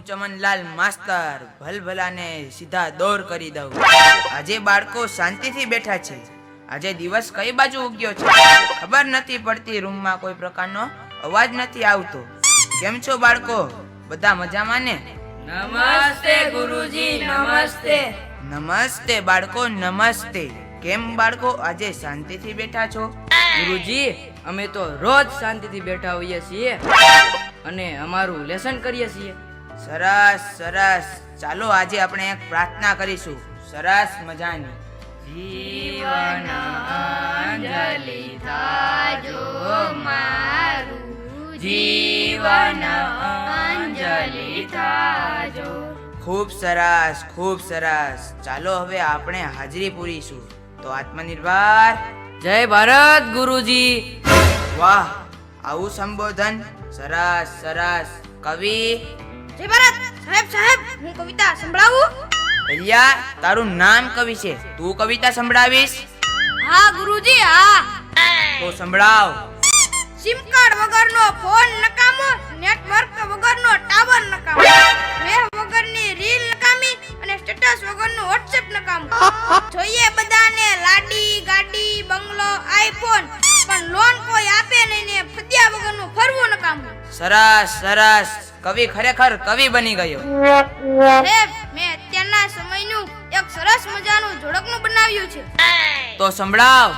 હું ચમનલાલ માસ્તર ભલભલાને સીધા દોર કરી દઉં. આજે બાળકો શાંતિથી બેઠા છે. આજે દિવસ કઈ બાજુ ઉગ્યો છે? ખબર નથી પડતી રૂમમાં કોઈ પ્રકારનો અવાજ નથી આવતો. કેમ છો બાળકો? બધા મજામાં ને? નમસ્તે ગુરુજી નમસ્તે. નમસ્તે બાળકો નમસ્તે. કેમ બાળકો આજે શાંતિથી બેઠા છો? ગુરુજી અમે તો રોજ શાંતિથી બેઠા હોઈએ છીએ અને અમારું લેસન કરીએ છીએ. સરસ સરસ. ચાલો આજે આપણે એક પ્રાર્થના કરીશું. સરસ મજાની. જીવન અંજલિ થાજો મારું. જીવન અંજલિ થાજો. ખૂબ સરસ ખૂબ સરસ. ચાલો હવે આપણે હાજરી પૂરીશું. તો આત્મનિર્ભર. જય ભારત ગુરુજી. વાહ આવું સંબોધન. સરસ સરસ. કવિ જય ભારત. સાહેબ સાહેબ હું કવિતા સંભળાવું? અલ્યા તારું નામ કવિ છે. તું કવિતા સંભળાવીશ? હા ગુરુજી હા. તો સંભળાવ. સિમ કાર્ડ વગરનો ફોન નકામો નેટવર્ક વગરનો ટાવર નકામો. મેહ વગરની રીલ નકામી અને સ્ટેટસ વગરનું વોટ્સએપ નકામો. જોઈએ બધાને લાડી ગાડી બંગલો આઈફોન પણ લોન કોઈ આપે નહીં ને ફદ્યા વગરનું ફરવું નકામું. સરસ સરસ. કવિ ખરેખર કવિ બની ગયો. સાહેબ મેં અત્યારના સમયનું એક સરસ મજાનું જોડકનું બનાવ્યું છે. તો સંભળાવ.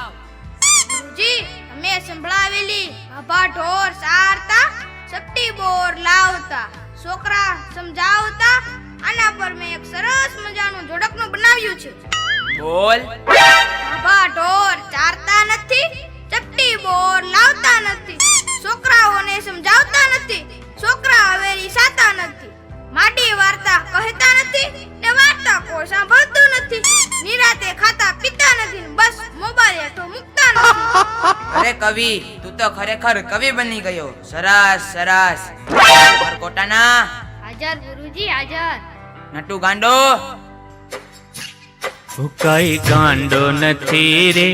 જી અમે સંભળાવેલી આભા ઢોર સારતા સટ્ટી બોર લાવતા છોકરા સમજાવતા આના પર મેં એક સરસ મજાનું જોડકનું બનાવ્યું છે. બોલ. આભા ઢોર ચારતા નથી ચપટી બોર લાવતા નથી. અરે કવિ તું તો ખરેખર કવિ બની ગયો. સરસ સરસ. કોટાના. હાજર ગુરુજી હાજર. નટુ ગાંડો. હું ગાંડો નથી રે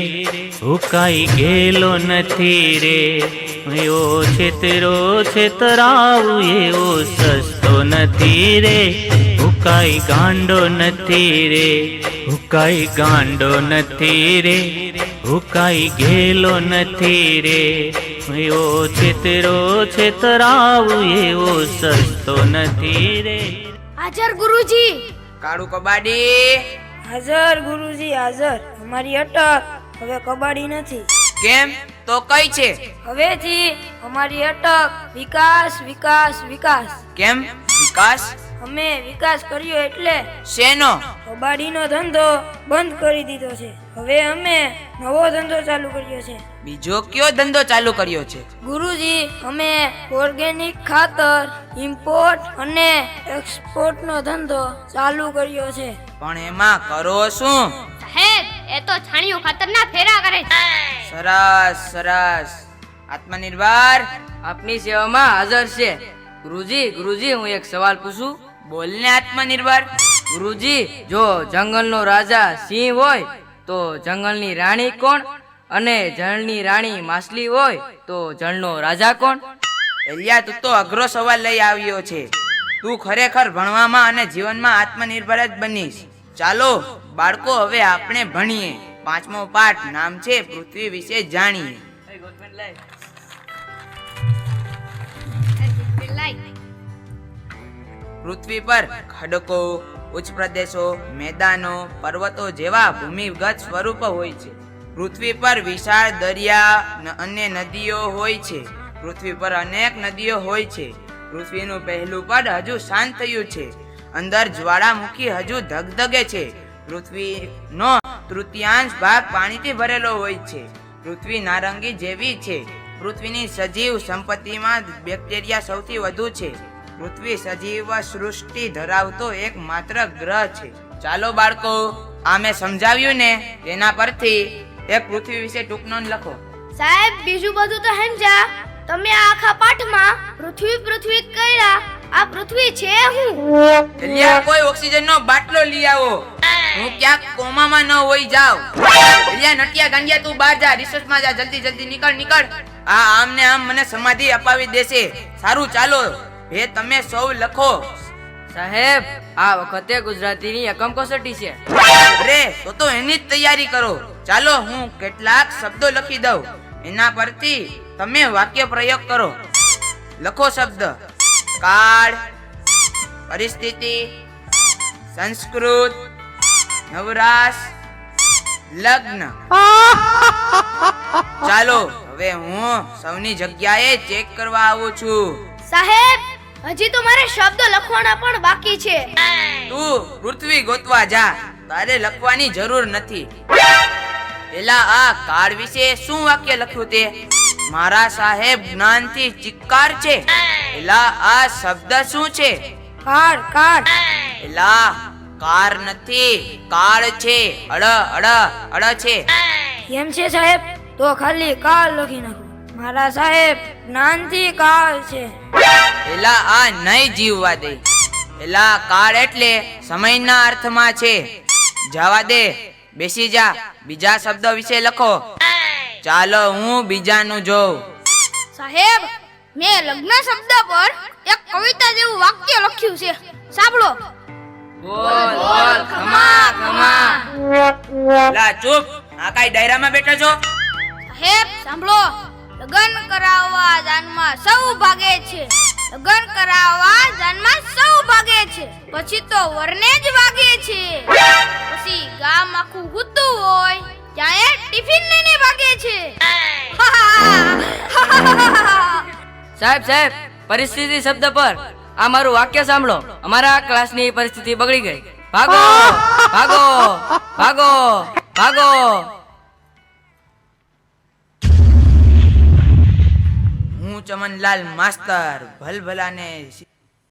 હું ગેલો નથી રે. એવો છેતરો છેતરાવું એવો સસ્તો નથી રે. હું કાંઈ ગાંડો નથી રે હુકાઈ ગાંડો નથી રે હુકાઈ ગેલો નથી રે. એવો છેતરો છેતરાવું એવો સસ્તો નથી રે. હાજર ગુરુજી. કાળુ કબાડી. હાજર ગુરુજી હાજર. અમારી અટક હવે કબાડી નથી. કેમ? તો કઈ છે? હવેથી અમારી અટક વિકાસ વિકાસ વિકાસ. કેમ? વિકાસ? અમે વિકાસ કર્યો એટલે શેનો? કબાડીનો ધંધો બંધ કરી દીધો છે. હવે અમે નવો ધંધો ચાલુ કર્યો છે. બીજો કયો ધંધો ચાલુ કર્યો છે? ગુરુજી અમે ઓર્ગેનિક ખાતર ઇમ્પોર્ટ અને એક્સપોર્ટનો ધંધો ચાલુ કર્યો છે. પણ એમાં કરો શું? સાહેબ એ તો છાણિયું ખાતરના ફેરા કરે છે. સરસ સરસ. આત્મનિર્ભર આપની સેવામાં હાજર છે. ગુરુજી ગુરુજી હું એક સવાલ પૂછું. બોલને આત્મનિર્ભર? ગુરુજી જો જંગલનો રાજા સિંહ હોય તો જંગલની રાણી કોણ? અને જળની રાણી માછલી હોય તો જળનો રાજા કોણ? એલિયા તું તો અઘરો સવાલ લઈ આવ્યો છે. તું ખરેખર ભણવામાં અને જીવનમાં આત્મનિર્ભર જ બનીશ. ચાલો બાળકો હવે આપણે ભણીએ. પાંચમો પાઠ નામ છે પૃથ્વી વિશે જાણીએ. પૃથ્વી પર ખડકો, ઉચ્ચ પ્રદેશો, મેદાનો, પર્વતો જેવા ભૂમિગત સ્વરૂપ હોય છે. પૃથ્વી પર વિશાળ દરિયા અને નદીઓ હોય છે. પૃથ્વી પર અનેક નદીઓ હોય છે. પૃથ્વીનું પહેલું પડ હજુ શાંત થયું છે. અંદર જ્વાળામુખી હજુ ધગધગે છે. પૃથ્વીનો તૃતીયાંશ ભાગ પાણીથી ભરેલો હોય છે. પૃથ્વી નારંગી જેવી છે. પૃથ્વીની સજીવ સંપત્તિમાં બેક્ટેરિયા સૌથી વધુ છે. પૃથ્વી સજીવ સૃષ્ટિ ધરાવતો એક માત્ર ગ્રહ છે. ચાલો બાળકો આ મેં સમજાવ્યું ને તેના પરથી એક પૃથ્વી વિશે ટૂંક નોંધ લખો. સાહેબ બીજું બધું તો સમજા તમે આખા પાઠમાં પૃથ્વી પૃથ્વી કર્યા. આ પૃથ્વી છે હું. એલિયા કોઈ ઓક્સિજન નો બાટલો લઈ આવો. હું ક્યાંક કોમામાં ન હોઈ જાવ. એલિયા નટિયા ગાંડિયા તું બહાર જા રિસર્ચમાં જા જલ્દી જલ્દી નીકળ નીકળ. આ આમ ને આમ મને સમાધિ અપાવી દેશે. સારું ચાલો. હે તમે સૌ લખો. સાહેબ આ વખતે ગુજરાતીની એકમ કસોટી છે. અરે તો તો એની જ તૈયારી કરો. ચાલો હું કેટલાક શબ્દો લખી દઉં. એના પરથી તમે વાક્ય પ્રયોગ કરો. લખો શબ્દ. કાળ પરિસ્થિતિ સંસ્કૃત નવરાશ લગ્ન. ચાલો હવે હું સૌની જગ્યાએ ચેક કરવા આવું છું. સાહેબ હજી તો મારે શબ્દ લખવાના પણ બાકી છે. તું પૃથ્વી ગોતવા જા. તારે લખવાની જરૂર નથી. પેલા આ કાળ વિશે શું વાક્ય લખ્યું તે? મારા સાહેબ જ્ઞાનથી ચિક્કાર છે. પેલા આ શબ્દ શું છે? કાળ કાળ. પેલા કાર નથી કાળ છે. અડ અડ અડ છે. એમ છે સાહેબ? તો ખાલી કાળ લખી નાખો. મારા સાહેબ નાનથી કાળ છે. એલા આ નહીં જીવવા દે. એલા કાળ એટલે સમયના અર્થમાં છે. જવા દે બેસી જા બીજા શબ્દ વિશે લખો. ચાલો હું બીજાનું જોઉં. સાહેબ મેં લગ્ન શબ્દ પર એક કવિતા જેવું વાક્ય લખ્યું છે. સાંભળો. બોલ બોલ ખમા ખમા. લા ચૂપ. આ કાઈ ડાયરામાં બેઠો છો? સાહેબ સાંભળો. લગ્ન કરાવવા જાનમાં સૌ ભાગે છે. લગ્ન કરાવવા જાનમાં સૌ ભાગે છે. પછી તો વરને જ વાગે છે. પછી ગામ આખું ગુતું હોય ત્યાં ટિફિન લઈને ભાગે છે. સાહેબ સાહેબ, પરિસ્થિતિ શબ્દ પર. આ મારું વાક્ય સાંભળો. અમારા ક્લાસની પરિસ્થિતિ બગડી ગઈ. ભાગો ભાગો ભાગો ભાગો. હું ચમનલાલ માસ્તર ભલભલાને